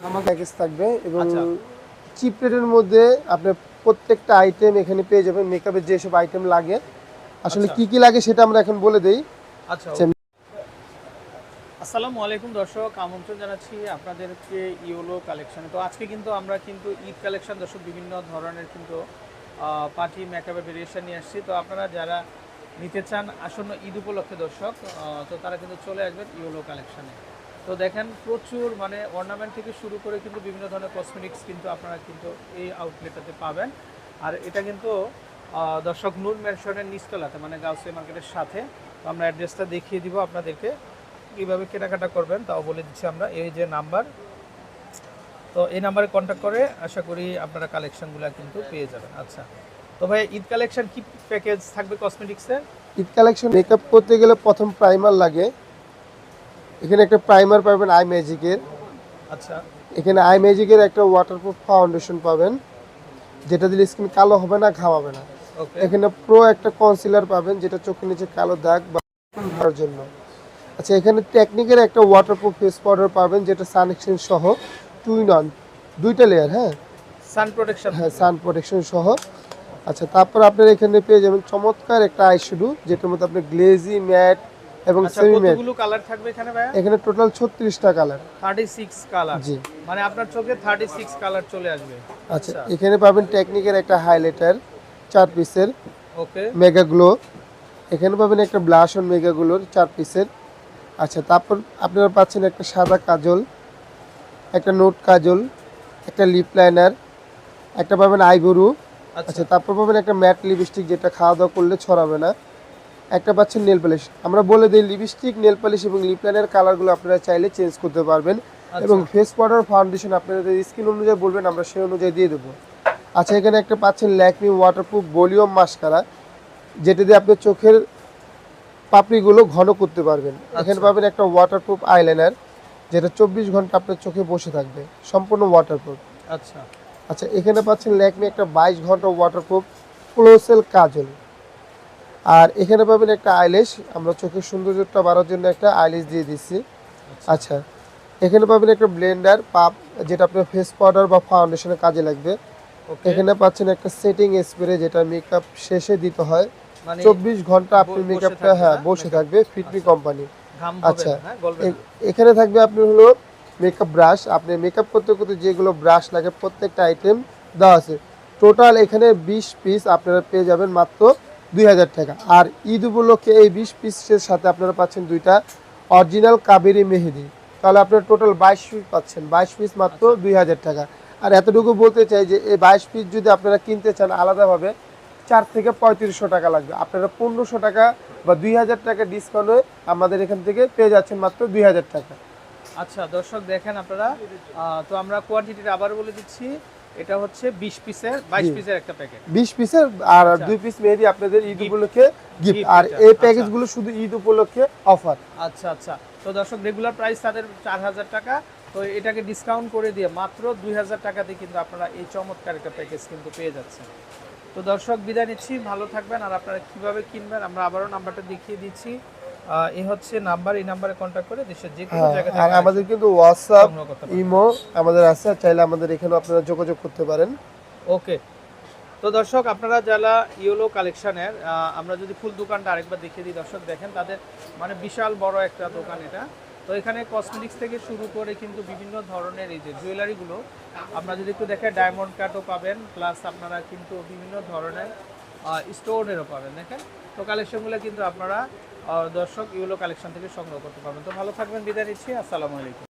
আমার প্যাকেজ থাকবে এবং আচ্ছা। চিপ রেটের মধ্যে আপনার প্রত্যেকটা আইটেম এখানে পেয়ে যাবেন মেকআপের যেসব আইটেম লাগে আসলে আচ্ছা। কি কি লাগে সেটা আমরা এখন বলে দেই আচ্ছা আচ্ছা। আসসালামু আলাইকুম দর্শক আমন্ত্রণ জানাচ্ছি আপনাদেরকে ইওলো কালেকশনে তো আজকে কিন্তু আমরা কিন্তু ঈদ কালেকশন দর্শক বিভিন্ন ধরনের কিন্তু পার্টি মেকআপের ভেরিয়েশন নিয়ে আসছি তো আপনারা যারা নিতে চান আসন্ন ঈদ উপলক্ষে দর্শক তো তারা কিন্তু চলে আসবেন ইওলো কালেকশনে তো দেখেন প্রচুর মানে অর্নামেন্ট থেকে শুরু করে কিন্তু বিভিন্ন ধরনের কসমেটিক্স কিন্তু আপনারা কিন্তু এই আউটলেটটাতে পাবেন। আর এটা কিন্তু দর্শক নূর ম্যানশনের নিচতলাতে মানে গাউসে মার্কেটের সাথে। তো আমরা অ্যাড্রেসটা দেখিয়ে দিব আপনাদেরকে, কীভাবে কেনাকাটা করবেন তাও বলে দিচ্ছি আমরা। এই যে নাম্বার তো এই নাম্বারে কন্ট্যাক্ট করে আশা করি আপনারা কালেকশনগুলো কিন্তু পেয়ে যাবেন। আচ্ছা তো ভাই, ঈদ কালেকশন কি প্যাকেজ থাকবে কসমেটিক্সের ঈদ কালেকশন মেকআপ করতে গেলে প্রথম প্রাইমার লাগে। এখানে একটা প্রাইমার পাবেন আই ম্যাজিকের আচ্ছা। এখানে আই ম্যাজিকের একটা ওয়াটারপ্রুফ ফাউন্ডেশন পাবেন। যেটা দিলে স্কিন কালো হবে না ঘামাবে না। এখানে প্রো একটা কনসিলার পাবেন যেটা চোখের নিচে কালো দাগ বা জন্য। আচ্ছা এখানে টেকনিকের একটা ওয়াটারপ্রুফ ফেস পাউডার পাবেন যেটা সান এক্সচেঞ্জ সহ টু ইন ওয়ান দুইটা লেয়ার হ্যাঁ? সান প্রোটেকশন হ্যাঁ সান প্রোটেকশন সহ। আচ্ছা তারপর আপনার এখানে পেয়ে যাবেন চমৎকার একটা আই শুধু যেটার মধ্যে আপনি গ্লেজি ম্যাট এবং আচ্ছা সেমি ম্যাট কতগুলো কালার থাকবে এখানে ভাই এখানে টোটাল ছত্রিশটা কালার 36 কালার জি। মানে আপনার চোখে 36 কালার চলে আসবে। আচ্ছা এখানে পাবেন টেকনিকের একটা হাইলাইটার চার পিসের ওকে মেগা গ্লো এখানে পাবেন একটা ব্লাশ অন মেগা গ্লোর চার পিসের আচ্ছা তারপর আপনারা পাচ্ছেন একটা সাদা কাজল একটা নোট কাজল একটা লিপ লাইনার একটা পাবেন আইবরু আচ্ছা। আচ্ছা তারপর পাবেন একটা ম্যাট লিপস্টিক যেটা খাওয়া দাওয়া করলে ছড়াবে না। একটা পাচ্ছেন নেল পালিশ। আমরা বলে দিই লিপস্টিক নেল পালিশ এবং লিপ লাইনার কালারগুলো আপনারা চাইলে চেঞ্জ করতে পারবেন। আচ্ছা। এবং ফেস পাউডার ফাউন্ডেশন আপনাদের স্কিন অনুযায়ী বলবেন আমরা সেই অনুযায়ী দিয়ে দেবো। আচ্ছা এখানে একটা পাচ্ছেন ল্যাকমি ওয়াটারপ্রুফ ভলিউম মাস্কারা যেটা দিয়ে আপনার চোখের পাপড়িগুলো ঘন করতে পারবেন। এখানে আচ্ছা। পাবেন একটা ওয়াটারপ্রুফ আইলাইনার যেটা চব্বিশ ঘণ্টা আপনার চোখে বসে থাকবে। সম্পূর্ণ ওয়াটারপ্রুফ আচ্ছা। আচ্ছা এখানে পাচ্ছেন ল্যাকমি একটা বাইশ ঘণ্টা ওয়াটারপ্রুফ ক্লোসেল কাজল। আর এখানে পাবেন একটা আইলেশ। আমরা চোখের সৌন্দর্যটা বাড়ার জন্য একটা আইলেশ দিয়ে দিচ্ছি আচ্ছা এখানে পাবেন একটা ব্লেন্ডার পাপ যেটা আপনার ফেস পাউডার বা ফাউন্ডেশনের কাজে লাগবে। এখানে পাচ্ছেন একটা সেটিং স্প্রে যেটা মেকআপ শেষে দিতে হয়। মানে চব্বিশ ঘণ্টা আপনি মেকআপটা হ্যাঁ বসে থাকবে ফিটমি কোম্পানি আচ্ছা। হ্যাঁ এখানে থাকবে আপনার হলো মেকআপ ব্রাশ আপনি মেকআপ করতে করতে যেগুলো ব্রাশ লাগে প্রত্যেকটা আইটেম দেওয়া আছে। টোটাল এখানে বিশ পিস আপনারা পেয়ে যাবেন মাত্র দুই হাজার টাকা। আর ঈদ উপলক্ষে এই বিশ পিসের সাথে আপনারা পাচ্ছেন দুইটা অরিজিনাল কাবেরি মেহেদি। তাহলে আপনারা টোটাল বাইশ পিস পাচ্ছেন। বাইশ পিস মাত্র দুই হাজার টাকা। আর এতটুকু বলতে চাই যে এই বাইশ পিস যদি আপনারা কিনতে চান আলাদাভাবে চার থেকে পঁয়ত্রিশশো টাকা লাগবে। আপনারা পনেরোশো টাকা বা দুই হাজার টাকা ডিসকাউন্টে আমাদের এখান থেকে পেয়ে যাচ্ছেন মাত্র দুই হাজার টাকা। আচ্ছা দর্শক দেখেন আপনারা। তো আমরা কোয়ান্টিটিটা আবার বলে দিচ্ছি। এটা হচ্ছে 20 পিসের 22 পিসের একটা প্যাকেট বিশ পিসের আর আচ্ছা। দুই পিস মেহেদি আপনাদের ঈদ উপলক্ষে গিফট আর এই আচ্ছা। প্যাকেজগুলো শুধু ঈদ উপলক্ষে অফার আচ্ছা আচ্ছা। তো দর্শক রেগুলার প্রাইস তাদের চার হাজার টাকা। তো এটাকে ডিসকাউন্ট করে দিয়ে মাত্র দুই হাজার টাকাতে কিন্তু আপনারা এই চমৎকার একটা প্যাকেজ কিন্তু পেয়ে যাচ্ছেন। তো দর্শক বিদায় নিচ্ছি। ভালো থাকবেন। আর আপনারা কীভাবে কিনবেন আমরা আবারও নাম্বারটা দেখিয়ে দিচ্ছি। এই হচ্ছে নাম্বার এই নাম্বারে কন্ট্যাক্ট করে দেশের যে কোনো জায়গা হ্যাঁ, আর থেকে আমাদের কিন্তু হোয়াটসঅ্যাপ পারেন। ইমো আমাদের আছে চাইলে আমাদের এখানেও আপনারা যোগাযোগ করতে পারেন। ওকে। তো দর্শক আপনারা যারা ইয়েলো কালেকশনের আমরা যদি ফুল দোকানটা আরেকবার দেখিয়ে দিই দর্শক দেখেন তাদের মানে বিশাল বড় একটা দোকান এটা। তো এখানে কসমেটিক্স থেকে শুরু করে কিন্তু বিভিন্ন ধরনের এই যে জুয়েলারিগুলো আপনারা যদি একটু দেখেন ডায়মন্ড কাটও পাবেন প্লাস আপনারা কিন্তু বিভিন্ন ধরনের স্টোনেরও পাবেন, দেখেন? তো কালেকশনগুলো কিন্তু আপনারা দর্শক ইউলো কালেকশন থেকে সংগ্রহ করতে পারবেন। তো ভালো থাকবেন, বিদায় নিচ্ছি, আসসালামু আলাইকুম।